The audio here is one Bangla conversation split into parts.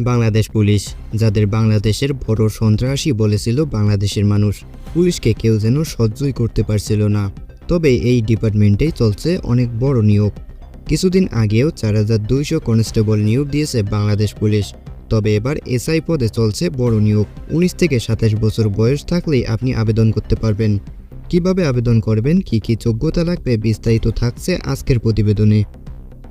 বাংলাদেশ পুলিশ, যাদের বাংলাদেশের বড় সন্ত্রাসী বলেছিল বাংলাদেশের মানুষ। পুলিশকে কেউ যেন সহ্যই করতে পারছিল না। তবে এই ডিপার্টমেন্টেই চলছে অনেক বড় নিয়োগ। কিছুদিন আগেও চার হাজার দুইশো কনস্টেবল নিয়োগ দিয়েছে বাংলাদেশ পুলিশ। তবে এবার এসআই পদে চলছে বড় নিয়োগ। উনিশ থেকে সাতাশ বছর বয়স থাকলেই আপনি আবেদন করতে পারবেন। কীভাবে আবেদন করবেন, কি কি যোগ্যতা লাগবে বিস্তারিত থাকছে আজকের প্রতিবেদনে।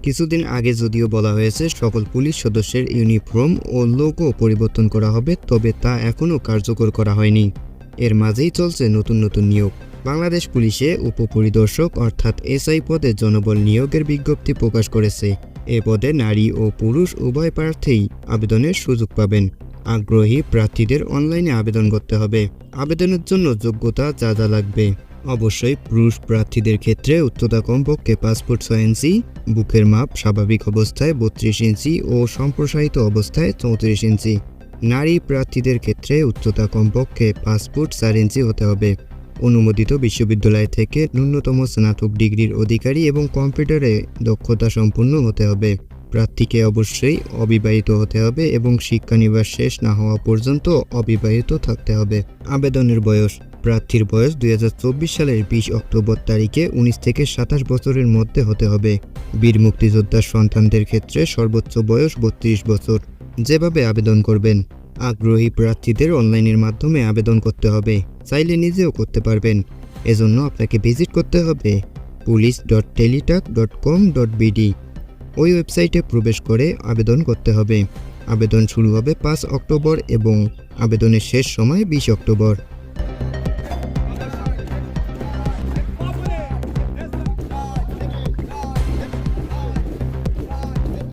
কিছুদিন আগে যদিও বলা হয়েছে সকল পুলিশ সদস্যের ইউনিফর্ম ও লোগো পরিবর্তন করা হবে, তবে তা এখনও কার্যকর করা হয়নি। এর মাঝেই চলছে নতুন নতুন নিয়োগ। বাংলাদেশ পুলিশে উপপরিদর্শক অর্থাৎ এসআই পদে জনবল নিয়োগের বিজ্ঞপ্তি প্রকাশ করেছে। এ পদে নারী ও পুরুষ উভয় প্রার্থীই আবেদনের সুযোগ পাবেন। আগ্রহী প্রার্থীদের অনলাইনে আবেদন করতে হবে। আবেদনের জন্য যোগ্যতা যা যা লাগবে। অবশ্যই পুরুষ প্রার্থীদের ক্ষেত্রে উচ্চতা কমপক্ষে পাসপোর্ট ছয় ইঞ্চি, বুকের মাপ স্বাভাবিক অবস্থায় বত্রিশ ইঞ্চি ও সম্প্রসারিত অবস্থায় চৌত্রিশ ইঞ্চি। নারী প্রার্থীদের ক্ষেত্রে উচ্চতা কমপক্ষে পাসপোর্ট চার ইঞ্চি হতে হবে। অনুমোদিত বিশ্ববিদ্যালয় থেকে ন্যূনতম স্নাতক ডিগ্রির অধিকারী এবং কম্পিউটারে দক্ষতা সম্পন্ন হতে হবে। প্রার্থীকে অবশ্যই অবিবাহিত হতে হবে এবং শিক্ষানিবাস শেষ না হওয়া পর্যন্ত অবিবাহিত থাকতে হবে। আবেদনের বয়স প্রার্থীর বয়স দুই হাজার চব্বিশ সালের বিশ অক্টোবর তারিখে উনিশ থেকে সাতাশ বছরের মধ্যে হতে হবে। বীর মুক্তিযোদ্ধার সন্তানদের ক্ষেত্রে সর্বোচ্চ বয়স বত্রিশ বছর। যেভাবে আবেদন করবেন, আগ্রহী প্রার্থীদের অনলাইনের মাধ্যমে আবেদন করতে হবে। চাইলে নিজেও করতে পারবেন। এজন্য আপনাকে ভিজিট করতে হবে police dot Teletalk dot com dot BD. ওই ওয়েবসাইটে প্রবেশ করে আবেদন করতে হবে। আবেদন শুরু হবে পাঁচ অক্টোবর এবং আবেদনের শেষ সময় বিশ অক্টোবর।